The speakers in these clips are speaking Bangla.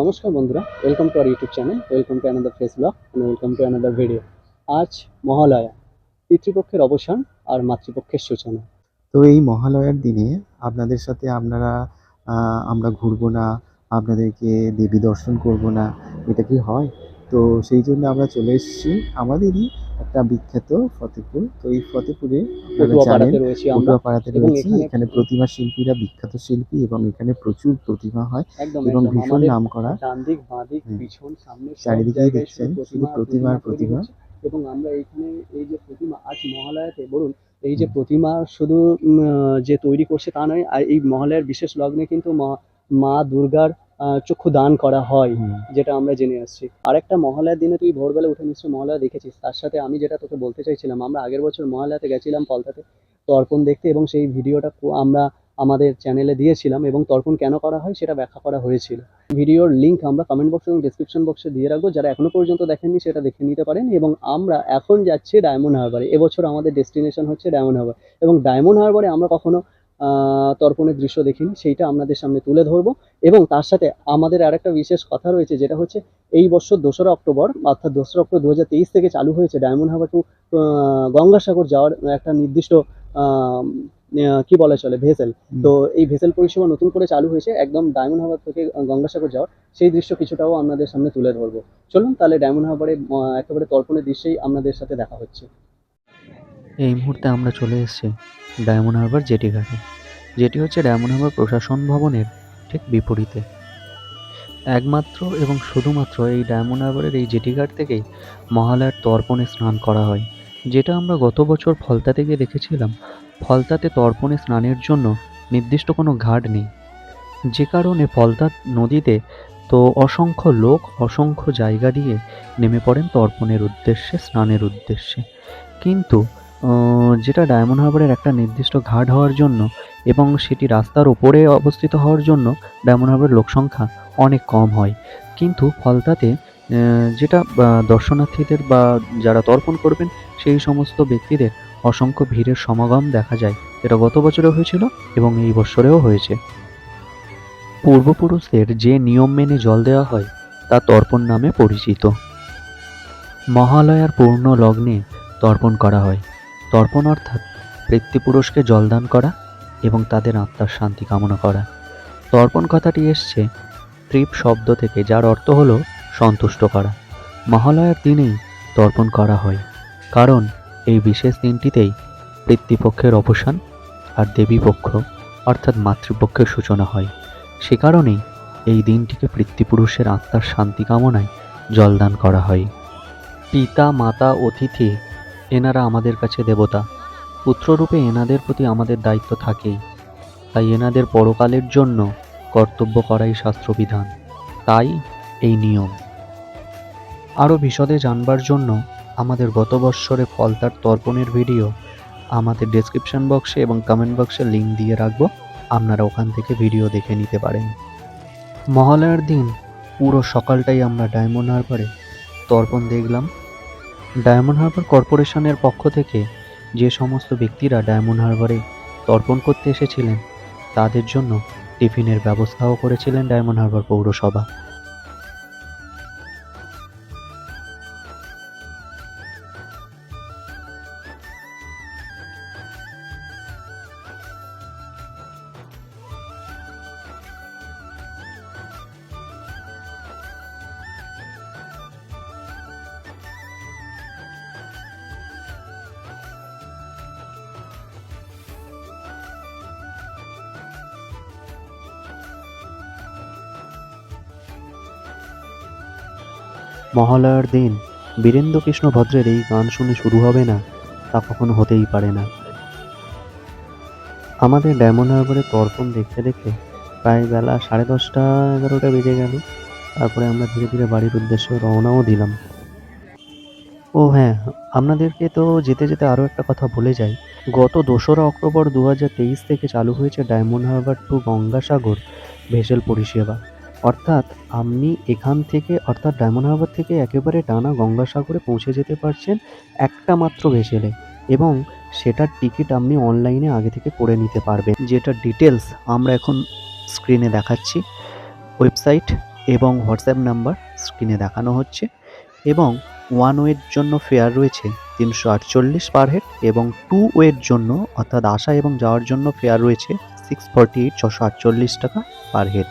নমস্কার বন্ধুরা welcome to our YouTube channel welcome to another face blog welcome to another video আজ মহালয়া, পিতৃপক্ষের অবসান আর মাতৃপক্ষের সূচনা। তো এই মহালয়ার দিনে আপনাদের সাথে আপনারা আমরা ঘুরবো না, আপনাদেরকে দেবী দর্শন করব না, এটা কি হয়? তো সেই জন্য আমরা চলে এসেছি আমাদেরই একটা বিখ্যাত ফতেপুর তো এই ফতেপুরে জানেন পটুয়াপাড়াতে রয়েছি এখানে- প্রতিমা শিল্পীরা বিখ্যাত শিল্পী এবং এখানে প্রচুর প্রতিমা হয় এবং ভীষণ নাম করা চারিদিকেই দেখছেন শুধু শুধু প্রতিমা। এবং আমরা এইখানে এই যে প্রতিমা আজ মহালয়াতে বলুন এই যে প্রতিমা শুধু যে তৈরি করছে তা নয় আর এই মহালয়ার বিশেষ লগ্নে কিন্তু মা- মা দুর্গার চক্ষু দান করা হয় যেটা আমরা জেনে আসছি। আরেকটা মহালয়ার দিনে তুই ভোরবেলা উঠে নিশ্চয়ই মহালয়া দেখেছিস। তার সাথে আমি যেটা তোকে বলতে চাইছিলাম আমরা আগের বছর মহালয়াতে গেছিলাম পলতাতে তর্পণ দেখতে এবং সেই ভিডিওটা আমরা আমাদের চ্যানেলে দিয়েছিলাম এবং তর্পণ কেন করা হয় সেটা ব্যাখ্যা করা হয়েছিল। ভিডিওর লিঙ্ক আমরা কমেন্ট বক্স এবং ডিসক্রিপশন বক্সে দিয়ে রাখব। যারা এখনও পর্যন্ত দেখেননি সেটা দেখে নিতে পারেন এবং আমরা এখন যাচ্ছি ডায়মন্ড হারবারে এবছর আমাদের ডেস্টিনেশন হচ্ছে ডায়মন্ড হারবার এবং ডায়মন্ড হারবারে আমরা কখনো তর্পণের দৃশ্য দেখিনি সেইটা আপনাদের সামনে তুলে ধরবো। এবং তার সাথে আমাদের আরেকটা বিশেষ কথা রয়েছে যেটা হচ্ছে এই বছর দোসরা অক্টোবর অর্থাৎ দোসরা অক্টোবর দু হাজার তেইশ থেকে চালু হয়েছে ডায়মন্ড হারবার টু গঙ্গাসাগর যাওয়ার একটা নির্দিষ্ট কি বলা চলে ভেসেল। তো এই ভেসেল পরিষেবা নতুন করে চালু হয়েছে একদম ডায়মন্ড হারবার থেকে গঙ্গাসাগর যাওয়ার। সেই দৃশ্য কিছুটাও আপনাদের সামনে তুলে ধরবো। চলুন তাহলে ডায়মন্ড হারবারে আহ, একেবারে তর্পণের দৃশ্যেই আপনাদের সাথে দেখা হচ্ছে। এই মুহূর্তে আমরা চলে এসেছি ডায়মন্ড হারবার জেটি ঘাটে। যেটি হচ্ছে ডায়মন্ড হারবার প্রশাসন ভবনের ঠিক বিপরীতে। একমাত্র এবং শুধুমাত্র এই ডায়মন্ড হারবারের এই জেটি ঘাট থেকেই মহালয়ার তর্পণে স্নান করা হয়। যেটা আমরা গত বছর ফলতাতে গিয়ে দেখেছিলাম। ফলতাতে তর্পণে স্নানের জন্য নির্দিষ্ট কোনো ঘাট নেই। যে কারণে ফলতা নদীতে তো অসংখ্য লোক, অসংখ্য জায়গা দিয়ে নেমে পড়েন তর্পণের উদ্দেশ্যে, স্নানের উদ্দেশ্যে। কিন্তু যেটা ডায়মন্ড হারবারের একটা নির্দিষ্ট ঘাট হওয়ার জন্য এবং সেটি রাস্তার ওপরে অবস্থিত হওয়ার জন্য ডায়মন্ড হারবারের লোক সংখ্যা অনেক কম হয়। কিন্তু ফলতাতে যেটা দর্শনার্থীদের বা যারা তর্পণ করবেন, সেই সমস্ত ব্যক্তিদের অসংখ্য ভিড়ের সমাগম দেখা যায়। যেটা গত বছরে হয়েছিল এবং এই বছরেও হয়েছে। পূর্বপুরুষদের যে নিয়ম মেনে জল দেওয়া হয়, তা তর্পণ নামে পরিচিত। মহালয়ার পূর্ণ লগ্নে তর্পণ করা হয়। তর্পণ অর্থাৎ পিতৃপুরুষকে জলদান করা এবং তাদের আত্মার শান্তি কামনা করা। তর্পণ কথাটি এসছে ত্রিপ শব্দ থেকে, যার অর্থ হলো সন্তুষ্ট করা। মহালয়ার দিনেই তর্পণ করা হয়, কারণ এই বিশেষ দিনটিতেই পিতৃপক্ষের অবসান আর দেবীপক্ষ অর্থাৎ মাতৃপক্ষের সূচনা হয়। সে কারণেই এই দিনটিকে পিতৃপুরুষের আত্মার শান্তি কামনায় জলদান করা হয়। পিতা, মাতা, অতিথি এনারা আমাদের কাছে দেবতা। পুত্ররূপে এনাদের প্রতি আমাদের দায়িত্ব থাকেই। তাই এনাদের পরকালের জন্য কর্তব্য করাই শাস্ত্রবিধান। তাই এই নিয়ম। আরও বিশদে জানবার জন্য আমাদের গত বৎসরে ফলতার তর্পণের ভিডিও আমাদের ডেসক্রিপশন বক্সে এবং কমেন্ট বক্সে লিঙ্ক দিয়ে রাখব। আপনারা ওখান থেকে ভিডিও দেখে নিতে পারেন। মহালয়ার দিন পুরো সকালটাই আমরা ডায়মন্ড হারবারে তর্পণ দেখলাম। ডায়মন্ড হারবার কর্পোরেশনের পক্ষ থেকে যে সমস্ত ব্যক্তিরা ডায়মন্ড হারবারে তর্পণ করতে এসেছিলেন, তাদের জন্য টিফিনের ব্যবস্থাও করেছিলেন ডায়মন্ড হারবার পৌরসভা। মহালয়ার দিন বীরেন্দ্র কৃষ্ণ ভদ্রের এই গান শুনে শুরু হবে না, তা কখনো হতেই পারে না। আমাদের ডায়মন্ড হারবারে তর্পণ দেখতে দেখতে প্রায় বেলা সাড়ে দশটা, এগারোটা বেজে গেল। তারপরে আমরা ধীরে ধীরে বাড়ির উদ্দেশ্যে রওনাও দিলাম। ও হ্যাঁ আপনাদেরকে তো যেতে যেতে আরও একটা কথা বলে যাই। গত দোসরা অক্টোবর দু থেকে চালু হয়েছে Diamond Harbour to Gangasagar vessel পরিষেবা। অর্থাৎ আপনি এখান থেকে, অর্থাৎ ডায়মন্ড হারবার থেকে একেবারে টানা গঙ্গাসাগরে পৌঁছে যেতে পারছেন একটা মাত্র ভেসেলে এবং সেটার টিকিট আপনি অনলাইনে আগে থেকে করে নিতে পারবেন। যেটা ডিটেলস আমরা এখন স্ক্রিনে দেখাচ্ছি, ওয়েবসাইট এবং হোয়াটসঅ্যাপ নাম্বার স্ক্রিনে দেখানো হচ্ছে এবং ওয়ান ওয়ের জন্য ফেয়ার রয়েছে তিনশো আটচল্লিশ পার হেড এবং টু ওয়ের জন্য, অর্থাৎ আসা এবং যাওয়ার জন্য ফেয়ার রয়েছে সিক্স ফর্টি এইট, ছশো আটচল্লিশ টাকা পার হেড।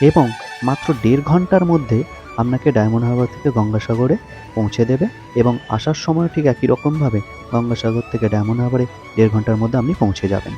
এবং মাত্র দেড় ঘণ্টার মধ্যে আপনাকে ডায়মন্ড হারবার থেকে গঙ্গাসাগরে পৌঁছে দেবে এবং আসার সময় ঠিক একই রকমভাবে গঙ্গাসাগর থেকে ডায়মন্ড হারবারে দেড় ঘণ্টার মধ্যে আপনি পৌঁছে যাবেন।